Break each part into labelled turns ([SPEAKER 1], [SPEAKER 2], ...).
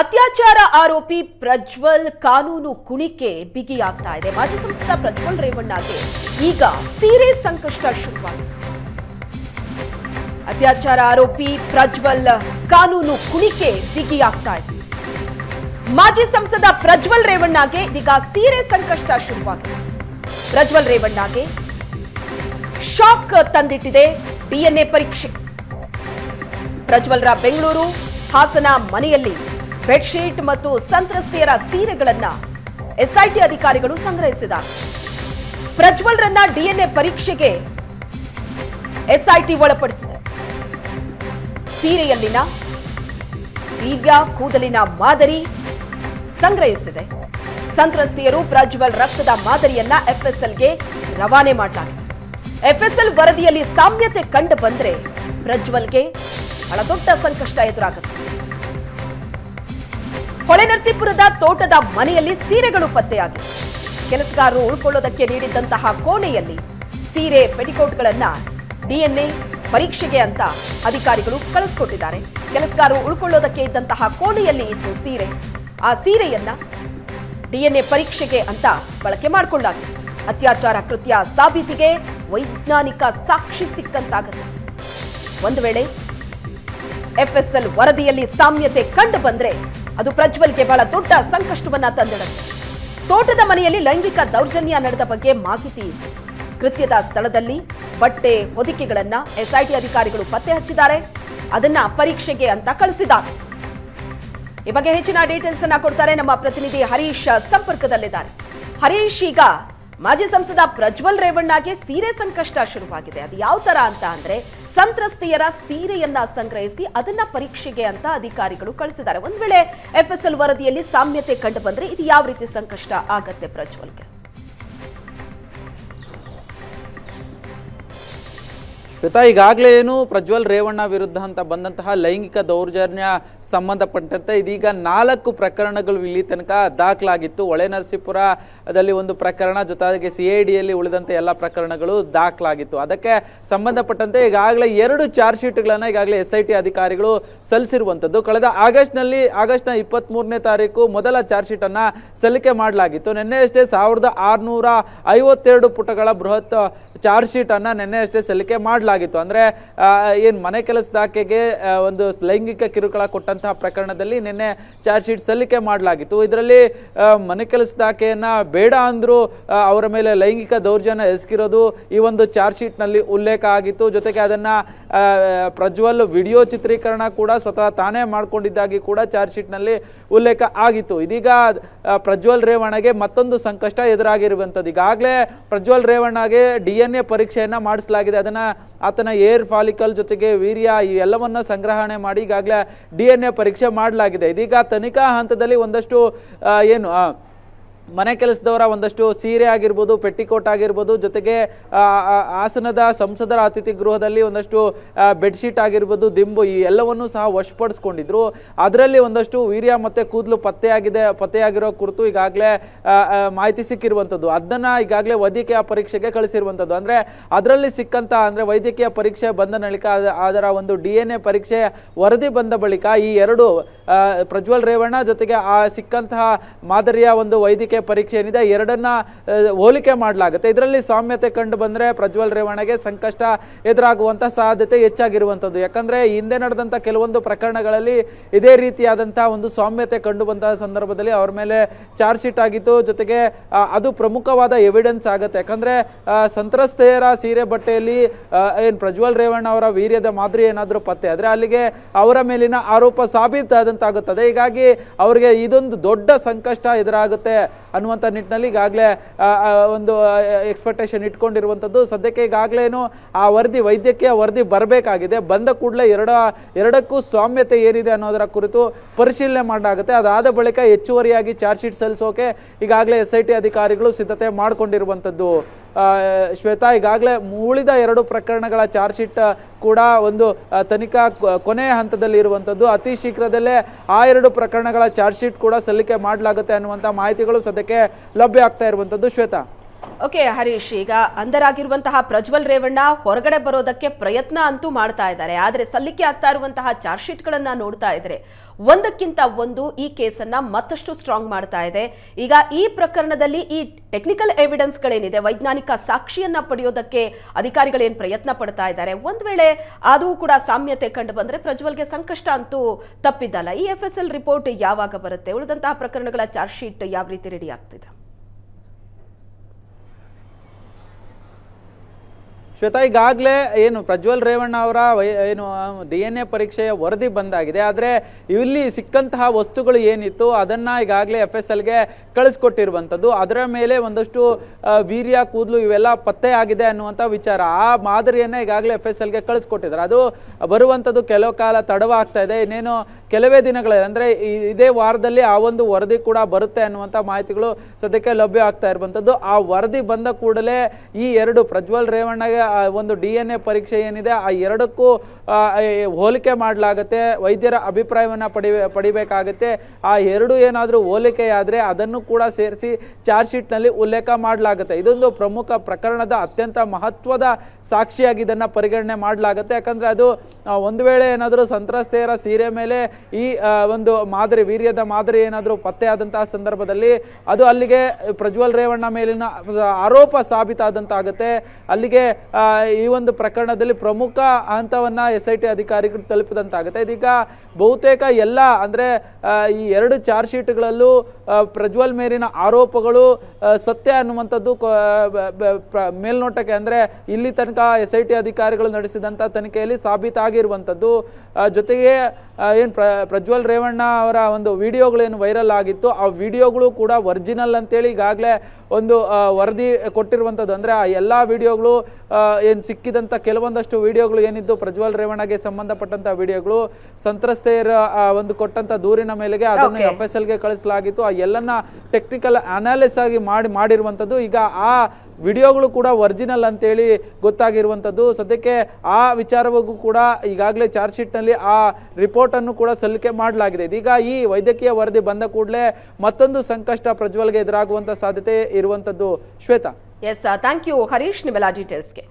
[SPEAKER 1] ಅತ್ಯಾಚಾರ ಆರೋಪಿ ಪ್ರಜ್ವಲ್ ಕಾನೂನು ಕುಣಿಕೆ ಬಿಗಿಯಾಗ್ತಾ ಇದೆ. ಮಾಜಿ ಸಂಸದ ಪ್ರಜ್ವಲ್ ರೇವಣ್ಣಗೆ ಈಗ ಸೀರೆ ಸಂಕಷ್ಟ ಶುರುವಾಗಿದೆ. ಅತ್ಯಾಚಾರ ಆರೋಪಿ ಪ್ರಜ್ವಲ್ ಕಾನೂನು ಕುಣಿಕೆ ಬಿಗಿಯಾಗ್ತಾ ಇದೆ. ಮಾಜಿ ಸಂಸದ ಪ್ರಜ್ವಲ್ ರೇವಣ್ಣಗೆ ಇದೀಗ ಸೀರೆ ಸಂಕಷ್ಟ ಶುರುವಾಗಿದೆ. ಪ್ರಜ್ವಲ್ ರೇವಣ್ಣಗೆ ಶಾಕ್ ತಂದಿಟ್ಟಿದೆ ಡಿಎನ್ಎ ಪರೀಕ್ಷೆ. ಪ್ರಜ್ವಲ್ರ ಬೆಂಗಳೂರು ಹಾಸನ ಮನೆಯಲ್ಲಿ ಬೆಡ್ಶೀಟ್ ಮತ್ತು ಸಂತ್ರಸ್ತೆಯರ ಸೀರೆಗಳನ್ನ ಎಸ್ಐಟಿ ಅಧಿಕಾರಿಗಳು ಸಂಗ್ರಹಿಸಿದ್ದಾರೆ. ಪ್ರಜ್ವಲ್ರನ್ನ ಡಿಎನ್ಎ ಪರೀಕ್ಷೆಗೆ ಎಸ್ಐಟಿ ಒಳಪಡಿಸಿದೆ. ಸೀರೆಯಲ್ಲಿನ ಈಗ ಕೂದಲಿನ ಮಾದರಿ ಸಂಗ್ರಹಿಸಿದೆ. ಸಂತ್ರಸ್ತೆಯರು ಪ್ರಜ್ವಲ್ ರಕ್ತದ ಮಾದರಿಯನ್ನ ಎಫ್ಎಸ್ಎಲ್ಗೆ ರವಾನೆ ಮಾಡಲಾಗಿದೆ. ಎಫ್ಎಸ್ಎಲ್ ವರದಿಯಲ್ಲಿ ಸಾಮ್ಯತೆ ಕಂಡು ಬಂದ್ರೆ ಪ್ರಜ್ವಲ್ಗೆ ಬಹಳ ದೊಡ್ಡ ಸಂಕಷ್ಟ ಎದುರಾಗುತ್ತೆ. ಹೊಳೆನರಸೀಪುರದ ತೋಟದ ಮನೆಯಲ್ಲಿ ಸೀರೆಗಳು ಪತ್ತೆಯಾಗಿವೆ. ಕೆಲಸಗಾರರು ಉಳ್ಕೊಳ್ಳೋದಕ್ಕೆ ನೀಡಿದ್ದಂತಹ ಕೋಣೆಯಲ್ಲಿ ಸೀರೆ ಪೆಟಿಕೋಟ್ಗಳನ್ನ ಡಿಎನ್ಎ ಪರೀಕ್ಷೆಗೆ ಅಂತ ಅಧಿಕಾರಿಗಳು ಕಳಿಸ್ಕೊಟ್ಟಿದ್ದಾರೆ ಕೆಲಸಗಾರರು ಉಳ್ಕೊಳ್ಳೋದಕ್ಕೆ ಇದ್ದಂತಹ ಕೋಣೆಯಲ್ಲಿ ಇತ್ತು ಸೀರೆ, ಆ ಸೀರೆಯನ್ನ ಡಿಎನ್ಎ ಪರೀಕ್ಷೆಗೆ ಅಂತ ಬಳಕೆ ಮಾಡಿಕೊಳ್ಳಲಾಗಿದೆ. ಅತ್ಯಾಚಾರ ಕೃತ್ಯ ಸಾಬೀತಿಗೆ ವೈಜ್ಞಾನಿಕ ಸಾಕ್ಷಿ ಸಿಕ್ಕಂತಾಗುತ್ತೆ. ಒಂದು ವೇಳೆ ಎಫ್ಎಸ್ಎಲ್ ವರದಿಯಲ್ಲಿ ಸಾಮ್ಯತೆ ಕಂಡು ಬಂದ್ರೆ ಅದು ಪ್ರಜ್ವಲ್ಗೆ ಬಹಳ ದೊಡ್ಡ ಸಂಕಷ್ಟವನ್ನ ತಂದಿಡುತ್ತೆ. ತೋಟದ ಮನೆಯಲ್ಲಿ ಲೈಂಗಿಕ ದೌರ್ಜನ್ಯ ನಡೆದ ಬಗ್ಗೆ ಮಾಹಿತಿ ಇದೆ ಕೃತ್ಯದ ಸ್ಥಳದಲ್ಲಿ ಬಟ್ಟೆ ಹೊದಿಕೆಗಳನ್ನ ಎಸ್ಐಟಿ ಅಧಿಕಾರಿಗಳು ಪತ್ತೆ ಹಚ್ಚಿದ್ದಾರೆ. ಅದನ್ನ ಪರೀಕ್ಷೆಗೆ ಅಂತ ಕಳಿಸಿದ್ದಾರೆ. ಈ ಬಗ್ಗೆ ಹೆಚ್ಚಿನ ಡೀಟೇಲ್ಸ್ ಅನ್ನ ಕೊಡ್ತಾರೆ ನಮ್ಮ ಪ್ರತಿನಿಧಿ ಹರೀಶ್ ಸಂಪರ್ಕದಲ್ಲಿದ್ದಾರೆ. ಹರೀಶ್, ಈಗ ಮಾಜಿ ಸಂಸದ ಪ್ರಜ್ವಲ್ ರೇವಣ್ಣಗೆ ಸೀರೆ ಸಂಕಷ್ಟ ಶುರುವಾಗಿದೆ. ಅದು ಯಾವ ತರ ಅಂತ ಅಂದ್ರೆ ಸಂತ್ರಸ್ತೆಯರ ಸೀರೆಯನ್ನ ಸಂಗ್ರಹಿಸಿ ಅದನ್ನ ಪರೀಕ್ಷೆಗೆ ಅಂತ ಅಧಿಕಾರಿಗಳು ಕಳಿಸಿದ್ದಾರೆ. ಒಂದ್ ವೇಳೆ ಎಫ್ಎಸ್ಎಲ್ ವರದಿಯಲ್ಲಿ ಸಾಮ್ಯತೆ ಕಂಡು ಬಂದ್ರೆ ಇದು ಯಾವ ರೀತಿ ಸಂಕಷ್ಟ ಆಗತ್ತೆ ಪ್ರಜ್ವಲ್ಗೆ?
[SPEAKER 2] ಶ್ವೇತಾ, ಈಗಾಗಲೇ ಏನು ಪ್ರಜ್ವಲ್ ರೇವಣ್ಣ ವಿರುದ್ಧ ಅಂತ ಬಂದಂತಹ ಲೈಂಗಿಕ ದೌರ್ಜನ್ಯ ಸಂಬಂಧಪಟ್ಟಂತೆ ಇದೀಗ ನಾಲ್ಕು ಪ್ರಕರಣಗಳು ಇಲ್ಲಿ ತನಕ ದಾಖಲಾಗಿತ್ತು. ಹೊಳೆನರಸೀಪುರದಲ್ಲಿ ಒಂದು ಪ್ರಕರಣ, ಜೊತೆಗೆ ಸಿ ಐ ಡಿಯಲ್ಲಿ ಉಳಿದಂತೆ ಎಲ್ಲ ಪ್ರಕರಣಗಳು ದಾಖಲಾಗಿತ್ತು. ಅದಕ್ಕೆ ಸಂಬಂಧಪಟ್ಟಂತೆ ಈಗಾಗಲೇ ಎರಡು ಚಾರ್ಜ್ ಶೀಟ್ಗಳನ್ನು ಈಗಾಗಲೇ ಎಸ್ ಐ ಟಿ ಅಧಿಕಾರಿಗಳು ಸಲ್ಲಿಸಿರುವಂಥದ್ದು. ಕಳೆದ ಆಗಸ್ಟ್ನಲ್ಲಿ, ಆಗಸ್ಟ್ನ ಇಪ್ಪತ್ತ್ಮೂರನೇ ತಾರೀಕು ಮೊದಲ ಚಾರ್ಜ್ ಶೀಟನ್ನು ಸಲ್ಲಿಕೆ ಮಾಡಲಾಗಿತ್ತು. ನಿನ್ನೆಯಷ್ಟೇ ಸಾವಿರದ ಆರುನೂರ ಐವತ್ತೆರಡು ಪುಟಗಳ ಬೃಹತ್ ಚಾರ್ಜ್ ಶೀಟನ್ನು ನಿನ್ನೆಯಷ್ಟೇ ಸಲ್ಲಿಕೆ ಮಾಡಲಾಗಿತ್ತು. ಅಂದರೆ ಏನು ಮನೆ ಕೆಲಸದಾಕೆಗೆ ಒಂದು ಲೈಂಗಿಕ ಕಿರುಕುಳ ಕೊಟ್ಟಂತಹ ಪ್ರಕರಣದಲ್ಲಿ ನಿನ್ನೆ ಚಾರ್ಜ್ ಶೀಟ್ ಸಲ್ಲಿಕೆ ಮಾಡಲಾಗಿತ್ತು. ಇದರಲ್ಲಿ ಮನೆ ಕೆಲಸದಾಕೆಯನ್ನ ಬೇಡ ಅಂದರೂ ಅವರ ಮೇಲೆ ಲೈಂಗಿಕ ದೌರ್ಜನ್ಯ ಎಸಗಿರೋದು ಈ ಒಂದು ಚಾರ್ಜ್ ಶೀಟ್ನಲ್ಲಿ ಉಲ್ಲೇಖ ಆಗಿತ್ತು. ಜೊತೆಗೆ ಅದನ್ನು ಪ್ರಜ್ವಲ್ ವಿಡಿಯೋ ಚಿತ್ರೀಕರಣ ಕೂಡ ಸ್ವತಃ ತಾನೇ ಮಾಡ್ಕೊಂಡಿದ್ದಾಗಿ ಕೂಡ ಚಾರ್ಜ್ ಶೀಟ್ನಲ್ಲಿ ಉಲ್ಲೇಖ ಆಗಿತ್ತು. ಇದೀಗ ಪ್ರಜ್ವಲ್ ರೇವಣ್ಣಗೆ ಮತ್ತೊಂದು ಸಂಕಷ್ಟ ಎದುರಾಗಿರುವಂಥದ್ದು. ಈಗಾಗಲೇ ಪ್ರಜ್ವಲ್ ರೇವಣ್ಣಗೆ ಡಿ ಎನ್ ಎ ಪರೀಕ್ಷೆಯನ್ನು ಮಾಡಿಸಲಾಗಿದೆ. ಅದನ್ನು ಆತನ ಏರ್ ಫಾಲಿಕಲ್ ಜೊತೆಗೆ ವೀರ್ಯ ಈ ಎಲ್ಲವನ್ನ ಸಂಗ್ರಹಣೆ ಮಾಡಿ ಈಗಾಗಲೇ ಡಿ ಎನ್ ಎ ಪರೀಕ್ಷೆ ಮಾಡಲಾಗಿದೆ. ಇದೀಗ ತನಿಖಾ ಹಂತದಲ್ಲಿ ಒಂದಷ್ಟು ಏನು ಮನೆ ಕೆಲಸದವರ ಒಂದಷ್ಟು ಸೀರೆ ಆಗಿರ್ಬೋದು, ಪೆಟ್ಟಿಕೋಟ್ ಆಗಿರ್ಬೋದು, ಜೊತೆಗೆ ಹಾಸನದ ಸಂಸದರ ಅತಿಥಿ ಗೃಹದಲ್ಲಿ ಒಂದಷ್ಟು ಬೆಡ್ಶೀಟ್ ಆಗಿರ್ಬೋದು, ದಿಂಬು, ಈ ಎಲ್ಲವನ್ನೂ ಸಹ ವಶಪಡಿಸ್ಕೊಂಡಿದ್ರು. ಅದರಲ್ಲಿ ಒಂದಷ್ಟು ವೀರ್ಯ ಮತ್ತೆ ಕೂದಲು ಪತ್ತೆಯಾಗಿದೆ, ಪತ್ತೆಯಾಗಿರೋ ಕುರಿತು ಈಗಾಗಲೇ ಮಾಹಿತಿ ಸಿಕ್ಕಿರುವಂಥದ್ದು. ಅದನ್ನು ಈಗಾಗಲೇ ವೈದ್ಯಕೀಯ ಪರೀಕ್ಷೆಗೆ ಕಳಿಸಿರುವಂಥದ್ದು. ಅಂದರೆ ಅದರಲ್ಲಿ ಸಿಕ್ಕಂಥ ಅಂದರೆ ವೈದ್ಯಕೀಯ ಪರೀಕ್ಷೆ ಬಂದ ನಳಿಕ ಅದರ ಒಂದು ಡಿ ಎನ್ ಎ ಪರೀಕ್ಷೆ ವರದಿ ಬಂದ ಬಳಿಕ ಈ ಎರಡು ಪ್ರಜ್ವಲ್ ರೇವಣ್ಣ ಜೊತೆಗೆ ಆ ಸಿಕ್ಕಂತಹ ಮಾದರಿಯ ಒಂದು ವೈದ್ಯಕೀಯ ಪರೀಕ್ಷೆ ಏನಿದೆ, ಎರಡನ್ನ ಹೋಲಿಕೆ ಮಾಡಲಾಗುತ್ತೆ. ಇದರಲ್ಲಿ ಸಾಮ್ಯತೆ ಕಂಡು ಬಂದರೆ ಪ್ರಜ್ವಲ್ ರೇವಣ್ಣಗೆ ಸಂಕಷ್ಟ ಎದುರಾಗುವಂಥ ಸಾಧ್ಯತೆ ಹೆಚ್ಚಾಗಿರುವಂಥದ್ದು. ಯಾಕಂದ್ರೆ ಹಿಂದೆ ನಡೆದಂತ ಕೆಲವೊಂದು ಪ್ರಕರಣಗಳಲ್ಲಿ ಇದೇ ರೀತಿಯಾದಂಥ ಒಂದು ಸಾಮ್ಯತೆ ಕಂಡು ಬಂತಹ ಸಂದರ್ಭದಲ್ಲಿ ಅವ್ರ ಮೇಲೆ ಚಾರ್ಜ್ ಶೀಟ್ ಆಗಿತ್ತು. ಜೊತೆಗೆ ಅದು ಪ್ರಮುಖವಾದ ಎವಿಡೆನ್ಸ್ ಆಗುತ್ತೆ. ಯಾಕಂದ್ರೆ ಸಂತ್ರಸ್ತೆಯರ ಸೀರೆ ಬಟ್ಟೆಯಲ್ಲಿ ಏನ್ ಪ್ರಜ್ವಲ್ ರೇವಣ್ಣ ಅವರ ವೀರ್ಯದ ಮಾದರಿ ಏನಾದರೂ ಪತ್ತೆ ಆದರೆ ಅಲ್ಲಿಗೆ ಅವರ ಮೇಲಿನ ಆರೋಪ ಸಾಬೀತಾದಂತಾಗುತ್ತದೆ. ಹೀಗಾಗಿ ಅವರಿಗೆ ಇದೊಂದು ದೊಡ್ಡ ಸಂಕಷ್ಟ ಎದುರಾಗುತ್ತೆ. ಅನ್ನುವಂಥ ನಿಟ್ಟಿನಲ್ಲಿ ಈಗಾಗಲೇ ಒಂದು ಎಕ್ಸ್ಪೆಕ್ಟೇಷನ್ ಇಟ್ಕೊಂಡಿರುವಂಥದ್ದು ಸದ್ಯಕ್ಕೆ ಈಗಾಗಲೇನು ಆ ವರದಿ, ವೈದ್ಯಕೀಯ ವರದಿ ಬರಬೇಕಾಗಿದೆ. ಬಂದ ಕೂಡಲೇ ಎರಡ, ಎರಡಕ್ಕೂ ಸ್ವಾಮ್ಯತೆ ಏನಿದೆ ಅನ್ನೋದರ ಕುರಿತು ಪರಿಶೀಲನೆ ಮಾಡಲಾಗುತ್ತೆ. ಅದಾದ ಬಳಿಕ ಹೆಚ್ಚುವರಿಯಾಗಿ ಚಾರ್ಜ್ ಶೀಟ್ ಸಲ್ಲಿಸೋಕೆ ಈಗಾಗಲೇ ಎಸ್ ಐ ಟಿ ಅಧಿಕಾರಿಗಳು ಸಿದ್ಧತೆ ಮಾಡಿಕೊಂಡಿರುವಂಥದ್ದು ಶ್ವೇತಾ, ಈಗಾಗಲೇ ಉಳಿದ ಎರಡು ಪ್ರಕರಣಗಳ ಚಾರ್ಜ್ ಶೀಟ್ ಕೂಡ ಒಂದು ತನಿಖಾ ಕೊನೆಯ ಹಂತದಲ್ಲಿ ಇರುವಂಥದ್ದು ಅತಿ ಶೀಘ್ರದಲ್ಲೇ ಆ ಎರಡು ಪ್ರಕರಣಗಳ ಚಾರ್ಜ್ ಶೀಟ್ ಕೂಡ ಸಲ್ಲಿಕೆ ಮಾಡಲಾಗುತ್ತೆ ಅನ್ನುವಂಥ ಮಾಹಿತಿಗಳು ಸದ್ಯಕ್ಕೆ ಲಭ್ಯ ಆಗ್ತಾ ಇರುವಂಥದ್ದು ಶ್ವೇತಾ.
[SPEAKER 1] ಓಕೆ ಹರೀಶ್, ಈಗ ಅಂಧರಾಗಿರುವಂತಹ ಪ್ರಜ್ವಲ್ ರೇವಣ್ಣ ಹೊರಗಡೆ ಬರೋದಕ್ಕೆ ಪ್ರಯತ್ನ ಅಂತೂ ಮಾಡ್ತಾ ಇದ್ದಾರೆ. ಆದರೆ ಸಲ್ಲಿಕೆ ಆಗ್ತಾ ಇರುವಂತಹ ಚಾರ್ಜ್ ಶೀಟ್ಗಳನ್ನ ನೋಡ್ತಾ ಇದ್ರೆ ಒಂದಕ್ಕಿಂತ ಒಂದು ಈ ಕೇಸನ್ನ ಮತ್ತಷ್ಟು ಸ್ಟ್ರಾಂಗ್ ಮಾಡ್ತಾ ಇದೆ. ಈಗ ಈ ಪ್ರಕರಣದಲ್ಲಿ ಈ ಟೆಕ್ನಿಕಲ್ ಎವಿಡೆನ್ಸ್ಗಳೇನಿದೆ ವೈಜ್ಞಾನಿಕ ಸಾಕ್ಷಿಯನ್ನ ಪಡೆಯೋದಕ್ಕೆ ಅಧಿಕಾರಿಗಳೇನು ಪ್ರಯತ್ನ ಪಡ್ತಾ ಇದ್ದಾರೆ? ಒಂದು ವೇಳೆ ಅದು ಕೂಡ ಸಾಮ್ಯತೆ ಕಂಡು ಬಂದರೆ ಪ್ರಜ್ವಲ್ಗೆ ಸಂಕಷ್ಟ ಅಂತೂ ತಪ್ಪಿದ್ದಲ್ಲ. ಈ ಎಫ್ ಎಸ್ ಎಲ್ ರಿಪೋರ್ಟ್ ಯಾವಾಗ ಬರುತ್ತೆ? ಉಳಿದಂತಹ ಪ್ರಕರಣಗಳ ಚಾರ್ಜ್ ಶೀಟ್ ಯಾವ ರೀತಿ ರೆಡಿ ಆಗ್ತಿದೆ?
[SPEAKER 2] ಶ್ವೇತಾ, ಈಗಾಗಲೇ ಏನು ಪ್ರಜ್ವಲ್ ರೇವಣ್ಣ ಅವರ ಏನು ಡಿ ಎನ್ ಎ ಪರೀಕ್ಷೆಯ ವರದಿ ಬಂದಾಗಿದೆ. ಆದರೆ ಇಲ್ಲಿ ಸಿಕ್ಕಂತಹ ವಸ್ತುಗಳು ಏನಿತ್ತು, ಅದನ್ನು ಈಗಾಗಲೇ ಎಫ್ ಎಸ್ ಎಲ್ಗೆ ಕಳಿಸ್ಕೊಟ್ಟಿರುವಂಥದ್ದು. ಅದರ ಮೇಲೆ ಒಂದಷ್ಟು ವೀರ್ಯ, ಕೂದಲು ಇವೆಲ್ಲ ಪತ್ತೆ ಆಗಿದೆ ಅನ್ನುವಂಥ ವಿಚಾರ. ಆ ಮಾದರಿಯನ್ನ ಈಗಾಗಲೇ ಎಫ್ ಎಸ್ ಎಲ್ಗೆ ಕಳಿಸ್ಕೊಟ್ಟಿದ್ದಾರೆ. ಅದು ಬರುವಂಥದ್ದು ಕೆಲವು ಕಾಲ ತಡವಾಗ್ತಾ ಇದೆ. ಇನ್ನೇನು ಕೆಲವೇ ದಿನಗಳಲ್ಲಿ, ಅಂದರೆ ಇದೇ ವಾರದಲ್ಲಿ ಆ ಒಂದು ವರದಿ ಕೂಡ ಬರುತ್ತೆ ಅನ್ನುವಂಥ ಮಾಹಿತಿಗಳು ಸದ್ಯಕ್ಕೆ ಲಭ್ಯ ಆಗ್ತಾ ಇರುವಂಥದ್ದು. ಆ ವರದಿ ಬಂದ ಕೂಡಲೇ ಈ ಎರಡು ಪ್ರಜ್ವಲ್ ರೇವಣ್ಣಗೆ ಒಂದು ಡಿ ಎನ್ ಎ ಪರೀಕ್ಷೆ ಏನಿದೆ, ಆ ಎರಡಕ್ಕೂ ಹೋಲಿಕೆ ಮಾಡಲಾಗುತ್ತೆ. ವೈದ್ಯರ ಅಭಿಪ್ರಾಯವನ್ನು ಪಡಿ, ಪಡಿಬೇಕಾಗುತ್ತೆ. ಆ ಎರಡು ಏನಾದರೂ ಹೋಲಿಕೆಯಾದರೆ ಅದನ್ನು ಕೂಡ ಸೇರಿಸಿ ಚಾರ್ಜ್ ಶೀಟ್ನಲ್ಲಿ ಉಲ್ಲೇಖ ಮಾಡಲಾಗುತ್ತೆ. ಇದೊಂದು ಪ್ರಮುಖ ಪ್ರಕರಣದ ಅತ್ಯಂತ ಮಹತ್ವದ ಸಾಕ್ಷಿಯಾಗಿ ಇದನ್ನು ಪರಿಗಣನೆ ಮಾಡಲಾಗುತ್ತೆ. ಯಾಕಂದರೆ ಅದು ಒಂದು ವೇಳೆ ಏನಾದರೂ ಸಂತ್ರಸ್ತೆಯರ ಸೀರೆ ಮೇಲೆ ಈ ಒಂದು ಮಾದರಿ, ವೀರ್ಯದ ಮಾದರಿ ಏನಾದರೂ ಪತ್ತೆಯಾದಂತಹ ಸಂದರ್ಭದಲ್ಲಿ ಅದು ಅಲ್ಲಿಗೆ ಪ್ರಜ್ವಲ್ ರೇವಣ್ಣ ಮೇಲಿನ ಆರೋಪ ಸಾಬೀತಾದಂತಾಗುತ್ತೆ. ಅಲ್ಲಿಗೆ ಈ ಒಂದು ಪ್ರಕರಣದಲ್ಲಿ ಪ್ರಮುಖ ಹಂತವನ್ನ ಎಸ್ ಐ ಟಿ ಅಧಿಕಾರಿಗಳು ತಲುಪಿದಂತಾಗುತ್ತೆ. ಇದೀಗ ಬಹುತೇಕ ಎಲ್ಲ ಅಂದ್ರೆ ಈ ಎರಡು ಚಾರ್ಜ್ ಶೀಟ್ಗಳಲ್ಲೂ ಪ್ರಜ್ವಲ್ ಮೇಲಿನ ಆರೋಪಗಳು ಸತ್ಯ ಅನ್ನುವಂಥದ್ದು ಮೇಲ್ನೋಟಕ್ಕೆ ಅಂದ್ರೆ ಇಲ್ಲಿ ತನಕ ಎಸ್ ಐ ಟಿ ಅಧಿಕಾರಿಗಳು ನಡೆಸಿದಂಥ ತನಿಖೆಯಲ್ಲಿ ಸಾಬೀತಾಗಿರುವಂಥದ್ದು. ಜೊತೆಗೆ ಏನ್ ಪ್ರ ಪ್ರಜ್ವಲ್ ರೇವಣ್ಣ ಅವರ ಒಂದು ವಿಡಿಯೋಗಳೇನು ವೈರಲ್ ಆಗಿತ್ತು ಆ ವಿಡಿಯೋಗಳು ಕೂಡ ಒರಿಜಿನಲ್ ಅಂತೇಳಿ ಈಗಾಗಲೇ ಒಂದು ವರದಿ ಕೊಟ್ಟಿರುವಂಥದ್ದು ಅಂದರೆ ಆ ಎಲ್ಲ ವಿಡಿಯೋಗಳು ಏನು ಸಿಕ್ಕಿದಂಥ ಕೆಲವೊಂದಷ್ಟು ವಿಡಿಯೋಗಳು ಏನಿದ್ದು ಪ್ರಜ್ವಲ್ ರೇವಣ್ಣಗೆ ಸಂಬಂಧಪಟ್ಟಂಥ ವಿಡಿಯೋಗಳು ಸಂತ್ರಸ್ತೆಯರ ಒಂದು ಕೊಟ್ಟಂಥ ದೂರಿನ ಮೇಲೆಗೆ ಅದನ್ನು. ಎಫ್ ಎಸ್ ಎಲ್ಗೆ ಕಳಿಸಲಾಗಿತ್ತು. ಆ ಎಲ್ಲನ ಟೆಕ್ನಿಕಲ್ ಅನಾಲಿಸ್ ಆಗಿ ಮಾಡಿ ಮಾಡಿರುವಂಥದ್ದು ಈಗ ಆ ವಿಡಿಯೋಗಳು ಕೂಡ ಒರಿಜಿನಲ್ ಅಂತೇಳಿ ಗೊತ್ತಾಗಿರುವಂಥದ್ದು. ಸದ್ಯಕ್ಕೆ ಆ ವಿಚಾರವಾಗೂ ಕೂಡ ಈಗಾಗಲೇ ಚಾರ್ಜ್ ಶೀಟ್ನಲ್ಲಿ ಆ ರಿಪೋರ್ಟನ್ನು ಕೂಡ ಸಲ್ಲಿಕೆ ಮಾಡಲಾಗಿದೆ. ಇದೀಗ ಈ ವೈದ್ಯಕೀಯ ವರದಿ ಬಂದ ಕೂಡಲೇ ಮತ್ತೊಂದು ಸಂಕಷ್ಟ ಪ್ರಜ್ವಲ್ಗೆ ಎದುರಾಗುವಂಥ ಸಾಧ್ಯತೆ ಇರುವಂಥದ್ದು. Shweta.
[SPEAKER 1] Yes thank you Harish ನಿಮ್ಮೆಲ್ಲ ಡೀಟೇಲ್ಸ್ಗೆ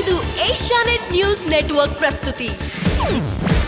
[SPEAKER 3] ಇದು ಏಷ್ಯಾನೆಟ್ ನ್ಯೂಸ್ ನೆಟ್ವರ್ಕ್ ಪ್ರಸ್ತುತಿ.